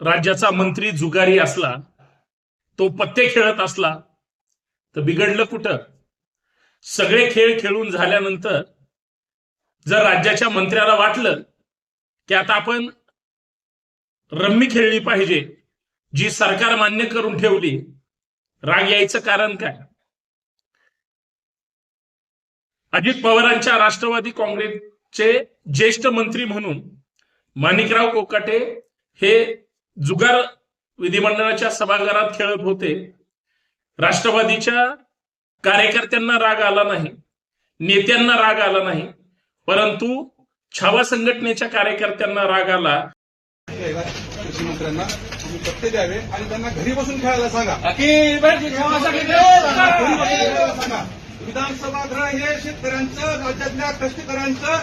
राज्याचा मंत्री जुगारी असला तो पत्ते खेळत असला तर बिघडलं कुठं? सगळे खेळ खेळून झाल्यानंतर जर राज्याच्या मंत्र्याला वाटलं की आता आपण रम्मी खेळली पाहिजे जी सरकार मान्य करून ठेवली राग यायचं कारण काय? अजित पवारांच्या राष्ट्रवादी काँग्रेसचे ज्येष्ठ मंत्री म्हणून माणिकराव कोकाटे हे जुगार विधिमंडळाच्या सभागृहात खेळत होते. राष्ट्रवादीच्या कार्यकर्त्यांना राग आला नाही. नेत्यांना राग आला नाही. परंतु छावा संघटनेच्या कार्यकर्त्यांना राग आला. कृषी मंत्र्यांना तुम्ही पत्ते द्यावे आणि त्यांना घरी बसून खेळायला सांगा. अखिल भारतीय सेवा समिती घरी बसून खेळायला सांगा. विधानसभा गृह हे शेतकऱ्यांचं राज्यातल्या कष्टकऱ्यांचं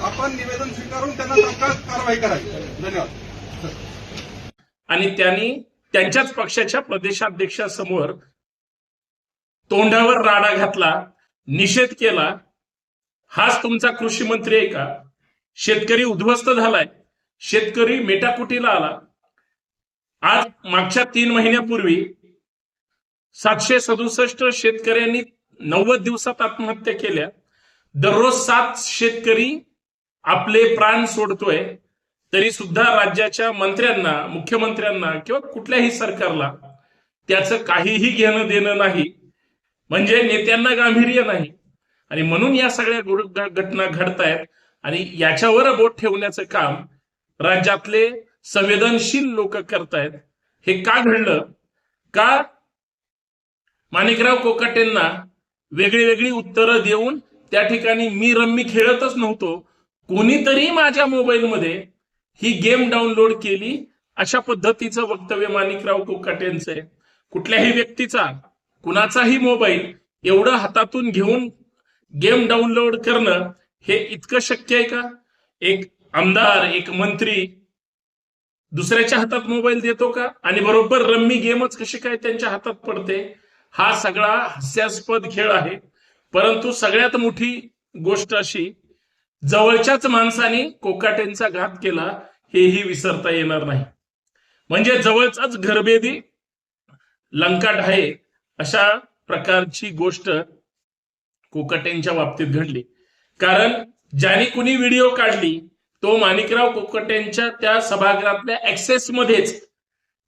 आपण निवेदन स्वीकारून त्यांना तत्काळ कारवाई करायची धन्यवाद. आणि त्यांनी त्यांच्याच पक्षाच्या प्रदेशाध्यक्षासमोर तोंडावर राडा घातला निषेध केला. हाच तुमचा कृषी मंत्री आहे का? शेतकरी उद्ध्वस्त झालाय. शेतकरी मेटाकुटीला आला. आज मागच्या तीन महिन्यापूर्वी सातशे सदुसष्ट शेतकऱ्यांनी नव्वद दिवसात आत्महत्या केल्या. दररोज सात शेतकरी आपले प्राण सोडतोय. तरी सुद्धा राज्याच्या मंत्र्यांना मुख्यमंत्र्यांना किंवा कुठल्याही सरकारला त्याचं काहीही घेणं देणं नाही. म्हणजे नेत्यांना गांभीर्य नाही. आणि म्हणून या सगळ्या घटना घडतायत. आणि याच्यावर बोट ठेवण्याचं काम राज्यातले संवेदनशील लोक करतायत. हे का घडलं? का माणिकराव कोकाटेंना वेगळी वेगळी उत्तरं देऊन त्या ठिकाणी मी रम्मी खेळतच नव्हतो. कोणीतरी माझ्या मोबाईलमध्ये ही गेम डाउनलोड केली. अशा पद्धतीचं वक्तव्य माणिकराव कोकाटेंचं आहे. कुठल्याही व्यक्तीचा कुणाचाही मोबाईल एवढं हातातून घेऊन गेम डाउनलोड करणं हे इतकं शक्य आहे का? एक आमदार एक मंत्री दुसऱ्याच्या हातात मोबाईल देतो का? आणि बरोबर रम्मी गेमच कशी काय त्यांच्या हातात पडते? हा सगळा हास्यास्पद खेळ आहे. परंतु सगळ्यात मोठी गोष्ट अशी जवळच्याच माणसाने कोकाटेंचा घात केला हेही विसरता येणार नाही. म्हणजे जवळचाच घरबेदी लंका ढाये अशा प्रकारची गोष्ट कोकाटेंच्या बाबतीत घडली. कारण ज्याने कुणी व्हिडिओ काढली तो माणिकराव कोकटेंच्या त्या सभागृहातल्या ऍक्सेस मध्येच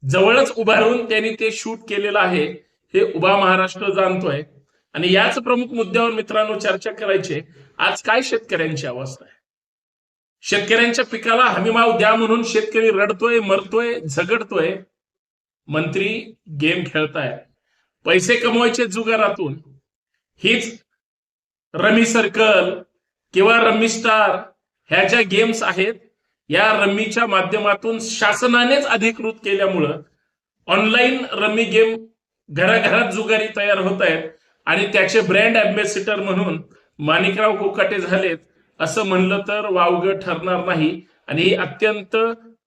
जवळच उभारून त्यांनी ते शूट केलेलं आहे. हे उभा महाराष्ट्र जाणतोय. आणि याच प्रमुख मुद्द्यावर मित्रांनो चर्चा करायची आज काय शेतकऱ्यांची अवस्था आहे? शेतकऱ्यांच्या पिकाला हमीभाव द्या म्हणून शेतकरी रडतोय मरतोय झगडतोय. मंत्री गेम खेळताय पैसे कमवायचे जुगारातून. हीच रमी सर्कल किंवा रमी स्टार ह्या ज्या गेम्स आहेत या रमीच्या माध्यमातून शासनानेच अधिकृत केल्यामुळं ऑनलाईन रमी गेम घराघरात जुगारी तयार होत आहेत आणि त्याचे ब्रँड अँबॅसिडर म्हणून माणिकराव कोकाटे झालेत असं म्हणलं तर वावगं ठरणार नाही. आणि ही अत्यंत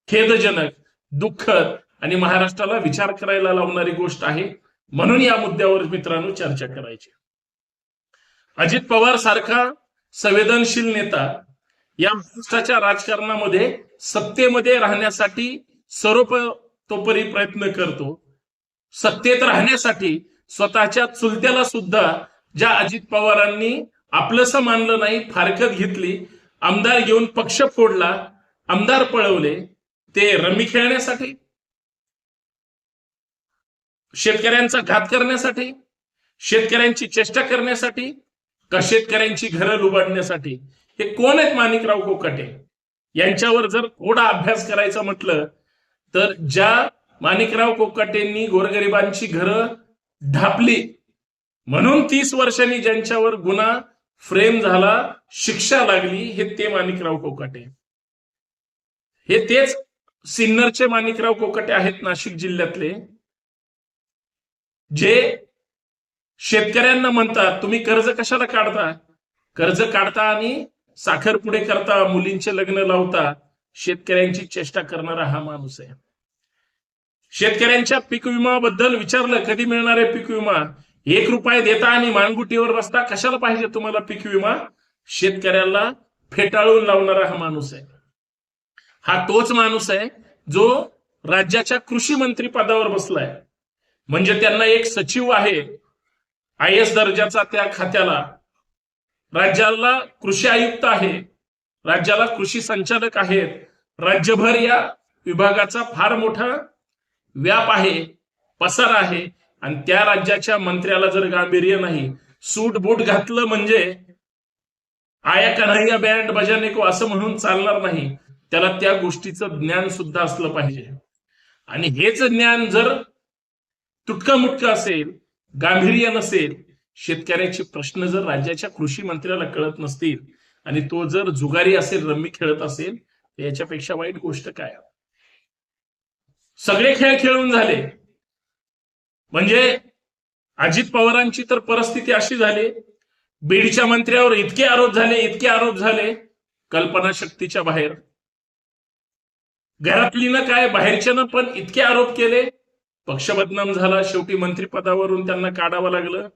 खेदजनक दुःखद आणि महाराष्ट्राला विचार करायला लावणारी गोष्ट आहे. म्हणून या मुद्द्यावर मित्रांनो चर्चा करायची. अजित पवार सारखा संवेदनशील नेता या महाराष्ट्राच्या राजकारणामध्ये सत्तेमध्ये राहण्यासाठी सर्वतोपरी प्रयत्न करतो. सत्तेत राहण्यासाठी स्वतःच्या चुलत्याला सुद्धा ज्या अजित पवारांनी आपलंसं मानलं नाही फारकत घेतली आमदार घेऊन पक्ष फोडला आमदार पळवले ते रमी खेळण्यासाठी शेतकऱ्यांचा घात करण्यासाठी शेतकऱ्यांची चेष्टा करण्यासाठी का शेतकऱ्यांची घरं लुबाडण्यासाठी हे कोण आहेत माणिकराव कोकाटे? यांच्यावर जर थोडा अभ्यास करायचा म्हटलं तर ज्या माणिकराव कोकाटेंनी गोरगरिबांची घरं ढापली. म्हणून तीस वर्षांनी ज्यांच्यावर गुन्हा फ्रेम झाला शिक्षा लागली हे ते माणिकराव कोकाटे हे तेच सिन्नरचे माणिकराव कोकटे आहेत नाशिक जिल्ह्यातले. जे शेतकऱ्यांना म्हणतात तुम्ही कर्ज कशाला काढता? कर्ज काढता आणि साखर पुढे करता मुलींचे लग्न लावता शेतकऱ्यांची चेष्टा करणारा हा माणूस आहे. शेतकऱ्यांच्या पीक विमाबद्दल विचारलं कधी मिळणार आहे पीक विमा? एक रुपये देता आणि मानगुटीवर बसता कशाला पाहिजे तुम्हाला पीक विमा? शेतकऱ्याला फेटाळून लावणारा हा माणूस आहे. हा तोच माणूस आहे जो राज्याच्या कृषी मंत्री पदावर बसलाय. म्हणजे त्यांना एक सचिव आहे आय एस दर्जाचा त्या खात्याला. राज्याला कृषी आयुक्त आहे राज्याला कृषी संचालक आहेत. राज्यभर या विभागाचा फार मोठा व्याप आहे पसार आहे. आणि त्या राज्याच्या मंत्र्याला जर गांभीर्य नाही सूट बूट घातलं म्हणजे आया कन्हैया बँड बजाने को असं म्हणून चालणार नाही. त्याला त्या गोष्टीचं ज्ञान सुद्धा असलं पाहिजे. आणि हेच ज्ञान जर तुटका मुटका असेल गांभीर्य नसेल शेतकऱ्याचे प्रश्न जर राज्याच्या कृषी मंत्र्याला कळत नसतील आणि तो जर जुगारी असेल रम्मी खेळत असेल तर याच्यापेक्षा वाईट गोष्ट काय? सगळे खेळ खेळून झाले. म्हणजे अजित पवारांची तर परिस्थिती अशी झाली. बीडच्या मंत्र्यावर इतके आरोप झाले इतके आरोप झाले कल्पनाशक्तीच्या बाहेर. घरातलीनं काय बाहेरच्यानं पण इतके आरोप केले. पक्ष बदनाम झाला शेवटी मंत्रिपदावरून त्यांना काढावं लागलं.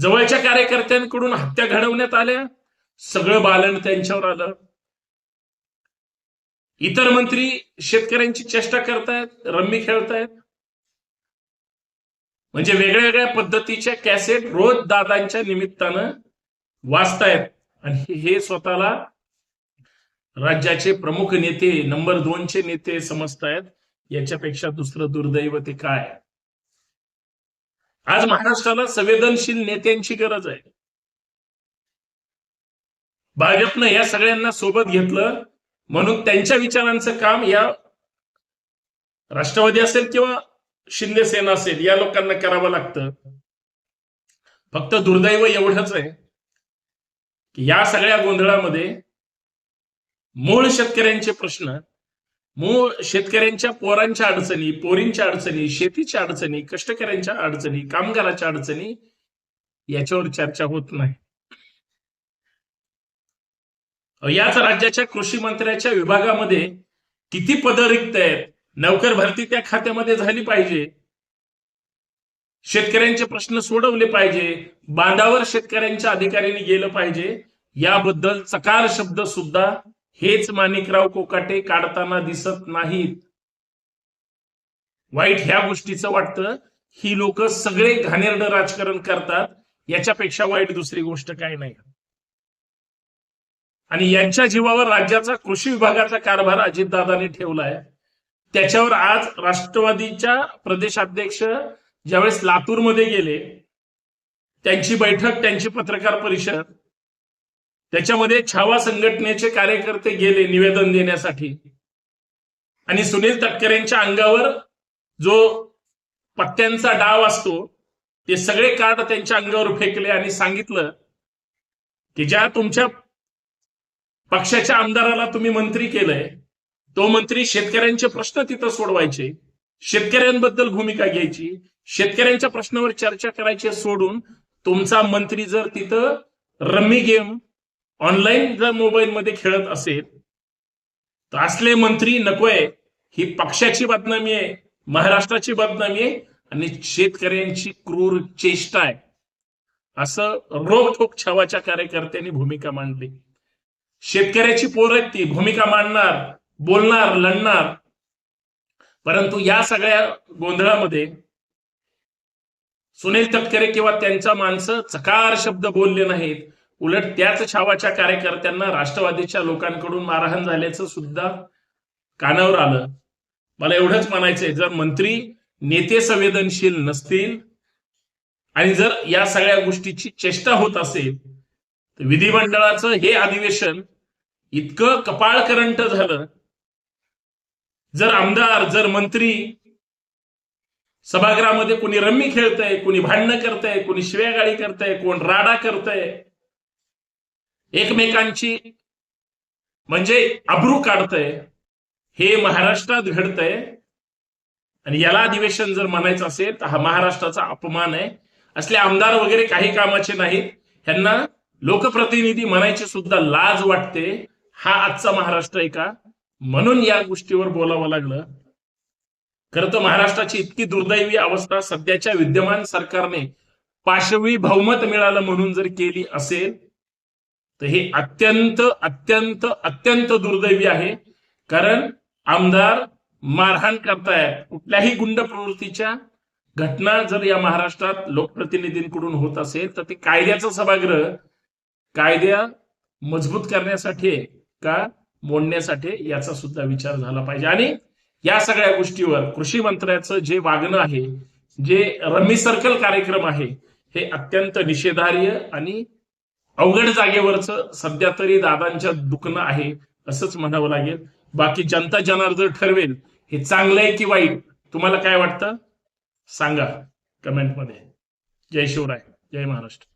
जवळच्या कार्यकर्त्यांकडून हत्या घडवण्यात आल्या. सगळं बालन त्यांच्यावर आलं. इतर मंत्री शेतकऱ्यांची चेष्टा करतायत रम्मी खेळतायत. म्हणजे वेगळ्या वेगळ्या पद्धतीच्या कॅसेट रोज दादांच्या निमित्तानं वाचतायत आणि हे स्वतःला राज्याचे प्रमुख नेते नंबर दोनचे नेते समजतायत. याच्यापेक्षा दुसरं दुर्दैव ते काय? आज महाराष्ट्राला संवेदनशील नेत्यांची गरज आहे. भाजपनं या सगळ्यांना सोबत घेतलं. म्हणून त्यांच्या विचारांचं काम या राष्ट्रवादी असेल किंवा शिंदे सेना असेल या लोकांना करावं लागतं. फक्त दुर्दैव एवढंच आहे की या सगळ्या गोंधळामध्ये मूळ शेतकऱ्यांचे प्रश्न मूळ शेतकऱ्यांच्या पोरांच्या अडचणी पोरींच्या अडचणी शेतीच्या अडचणी कष्टकऱ्यांच्या अडचणी कामगाराच्या अडचणी याच्यावर चर्चा होत नाही. याच राज्याच्या कृषी मंत्र्याच्या विभागामध्ये किती पदं रिक्त आहेत? नौकर भरती त्या खात्यामध्ये झाली पाहिजे. शेतकऱ्यांचे प्रश्न सोडवले पाहिजे. बांधावर शेतकऱ्यांच्या अधिकाऱ्यांनी गेलं पाहिजे. याबद्दल चकार शब्द सुद्धा हेच माणिकराव कोकाटे काढताना दिसत नाहीत. वाईट ह्या गोष्टीचं वाटतं ही लोक सगळे घाणेरडं राजकारण करतात याच्यापेक्षा वाईट दुसरी गोष्ट काय नाही. आणि यांच्या जीवावर राज्याचा कृषी विभागाचा कारभार अजितदादांनी ठेवलाय. त्याच्यावर आज राष्ट्रवादीच्या प्रदेशाध्यक्ष ज्यावेळेस लातूरमध्ये गेले त्यांची बैठक त्यांची पत्रकार परिषद त्याच्यामध्ये छावा संघटनेचे कार्यकर्ते गेले निवेदन देण्यासाठी. आणि सुनील तटकरेंच्या अंगावर जो पत्त्यांचा डाव असतो ते सगळे कार्ड त्यांच्या अंगावर फेकले आणि सांगितलं की ज्या तुमच्या पक्षाच्या आमदाराला तुम्ही मंत्री केलंय तो मंत्री शेतकऱ्यांचे प्रश्न तिथं सोडवायचे शेतकऱ्यांबद्दल भूमिका घ्यायची शेतकऱ्यांच्या प्रश्नावर चर्चा करायची सोडून तुमचा मंत्री जर तिथं रम्मी गेम ऑनलाईन जर मोबाईलमध्ये खेळत असेल तर असले मंत्री नकोय. ही पक्षाची बदनामी आहे महाराष्ट्राची बदनामी आहे आणि शेतकऱ्यांची क्रूर चेष्टा आहे. असं रोखोक छावाच्या कार्यकर्त्यांनी भूमिका मांडली. शेतकऱ्याची पोर आहेत ती भूमिका मांडणार बोलणार लढणार. परंतु या सगळ्या गोंधळामध्ये सुनील तटकरे किंवा त्यांच्या माणसं चकार शब्द बोलले नाहीत. उलट त्याच छावाच्या कार्यकर्त्यांना राष्ट्रवादीच्या लोकांकडून मारहाण झाल्याचं सुद्धा कानावर आलं. मला एवढंच म्हणायचंय जर मंत्री नेते संवेदनशील नसतील आणि जर या सगळ्या गोष्टीची चेष्टा होत असेल विधिमंडळाचं हे अधिवेशन इतकं कपाळ करंट झालं. जर आमदार जर मंत्री सभागृहामध्ये कोणी रम्मी खेळतंय कोणी भांडणं करतंय कोणी शिव्यागाळी करतंय कोण राडा करतंय एकमेकांची म्हणजे अब्रू काढतंय हे महाराष्ट्रात घडतंय. आणि याला अधिवेशन जर म्हणायचं असेल तर हा महाराष्ट्राचा अपमान आहे. असले आमदार वगैरे काही कामाचे नाहीत. ह्यांना लोकप्रतिनिधी म्हणायची सुद्धा लाज वाटते. हा आजचा महाराष्ट्र आहे का? म्हणून या गोष्टीवर बोलावं लागलं. खरं तर महाराष्ट्राची इतकी दुर्दैवी अवस्था सध्याच्या विद्यमान सरकारने पाशवी बहुमत मिळालं म्हणून जर केली असेल तर हे अत्यंत अत्यंत अत्यंत दुर्दैवी आहे. कारण आमदार मारहाण करतायत कुठल्याही गुंड प्रवृत्तीच्या घटना जर या महाराष्ट्रात लोकप्रतिनिधींकडून होत असेल तर ते कायद्याचं सभागृह कायद्या मजबूत करण्यासाठी का मोडण्यासाठी याचा सुद्धा विचार झाला पाहिजे. आणि या सगळ्या गोष्टीवर कृषी मंत्र्याचं जे वागणं आहे जे रमी सर्कल कार्यक्रम आहे हे अत्यंत निषेधार्य आणि अवघड जागेवरचं सध्या तरी दादांच्या दुखणं आहे असंच म्हणावं लागेल. बाकी जनता जनार्दन ठरवेल हे चांगलं आहे की वाईट? तुम्हाला काय वाटतं? सांगा कमेंटमध्ये. जय शिवराय. जय महाराष्ट्र.